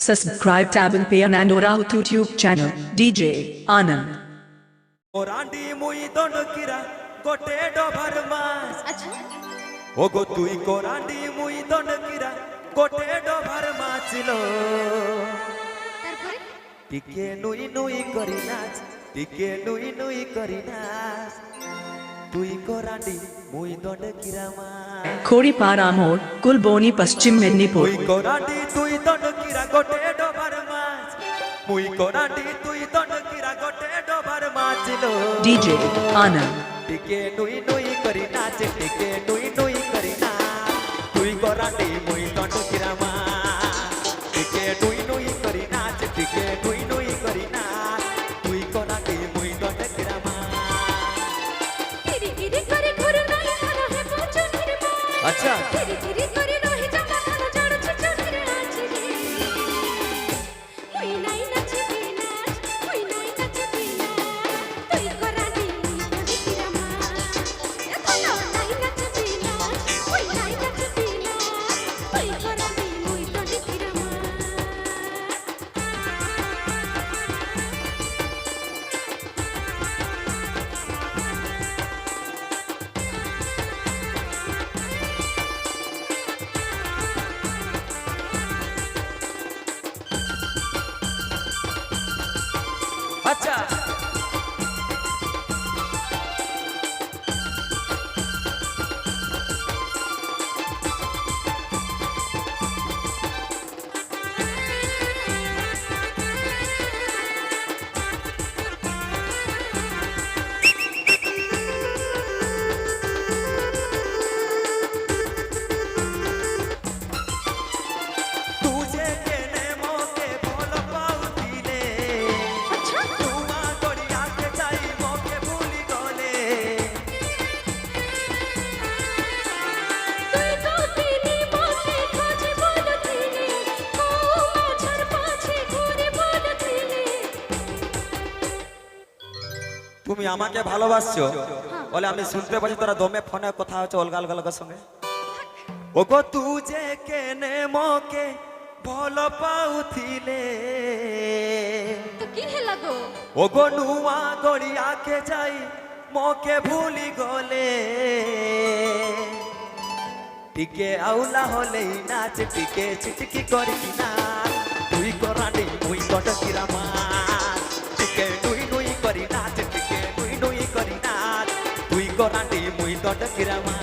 Subscribe tab and pay and Orahu YouTube channel. DJ Anand. ওরান্ডি মুই দনকিরা গোটে ডভার মাছ আচ্ছা ওগো তুই কোরান্ডি মুই দনকিরা গোটে ডভার মাছিল তারপরে টিকে নুই নুই করি নাচ টিকে নুই নুই করি নাচ তুই কোরান্ডি মুই দনকিরা মাছ Koripara Amor, Kulboni Paschim Mednipur. মুই কোরান্ডি তুই দনকিরা গোটে ডভার মাছ মুই কোরান্ডি তুই দনকিরা গোটে ডভার মাছিল DJ Anand. টিকে নুই নুই করি নাচ টিকে নুই अच्छा আচ্ছা তুমি আমাকে ভালোবাসছো? বলে আমি শুনতে পাচ্ছি তোরা দমে ফোনে কথা হচ্ছে অলগা অলগা লোকের সঙ্গে। ওগো তু যে কেনে মকে ভালো পাউଥିଲେ তো কি হেলা গো? ওগো নুয়া গড়িয়াকে যাই মকে ভুলি গলে। টিকে আউলা হলেই নাচ টিকে চিটকি করি না। তুই করানি తోటకిరామా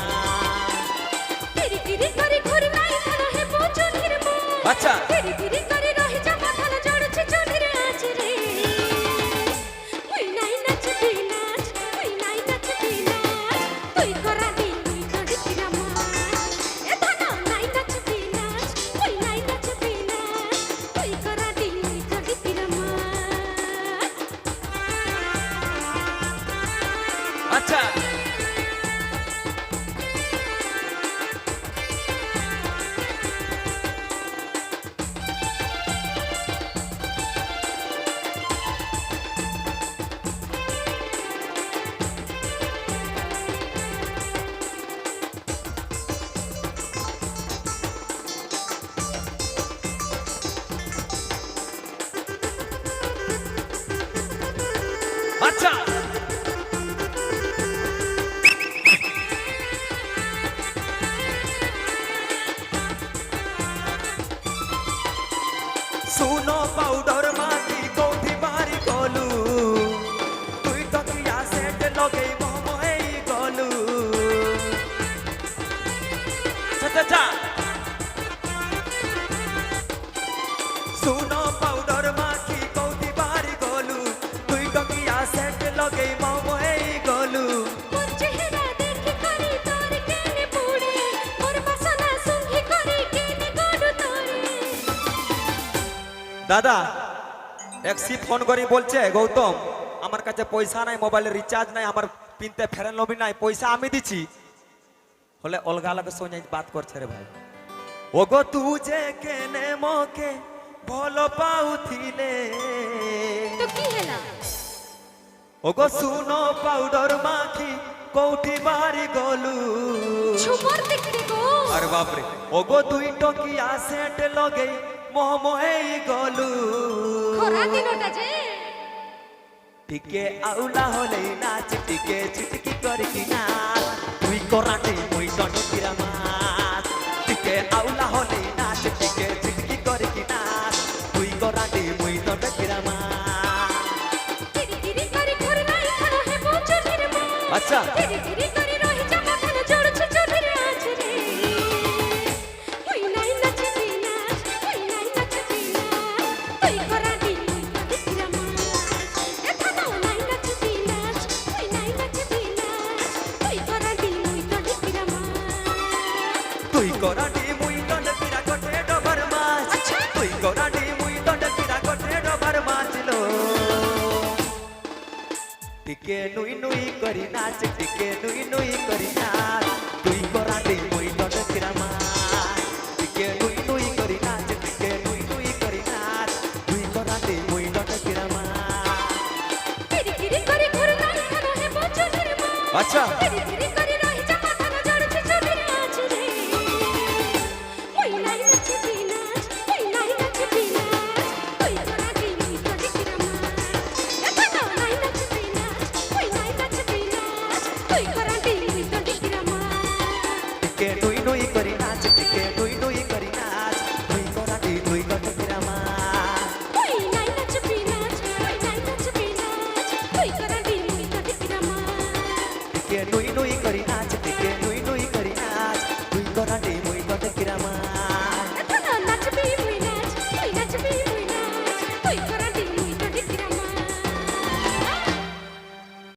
মমই গলু। চা সুনো পাউডর বাড়ি গলু। তুই সেট লগেই মমই গলু। গড় তোরে। দাদা একসি ফোন করি বলছে গৌতম। আমার কাছে পয়সা নাই মোবাইলে রিচার্জ নাই আমার পিনতে ফেরেন লবি নাই পয়সা আমি দিছি। হলে অলগা আলাদা সঙ্গে বাত করছে রে ভাই। ওগো তু যে কেনে মকে ভালো পাউছিলে তো কি হেলা? ওগো সুনো পাউডর মাখি কোউঠি বাড়ি গলু। ছুপর দেখতে গো। আরে বাপরে ওগো দুই টকিয়া সেট লগে মোহমোহেই গলু। খরা দিনটা যে টিকে আউলা হলে নাচ টিকে ছুটকি করে কি নাচ তুই করাটে মুই দণ্ডকিরা মাছ টিকে আউলা হলে নাচ টিকে ছুটকি করে কি নাচ তুই করাটে মুই দণ্ডকিরা মাছ আচ্ছা। করাটে মুই দণ্ডকিরা গটে ডবার মাছ। আচ্ছা। তুই করাটে মুই দণ্ডকিরা গটে ডবার মাছ লো। টিকে নুই নুই করি নাচ টিকে নুই নুই করি নাচ। তুই করাটে মুই দণ্ডকিরা মাছ। টিকে নুই নুই করি নাচ টিকে নুই করি নাচ। তুই মুই মাছ। আচ্ছা। নুই নুই করি নাচ টিকে নুই নুই করি নাচ। তুই করাটে তুই দণ্ডকিরা মাছ ওই নাই নাচবি নাচ ওই নাই নাচবি নাচ তুই করা দি মুই তো দিকিরা মা টিকে নুই নুই করি নাচ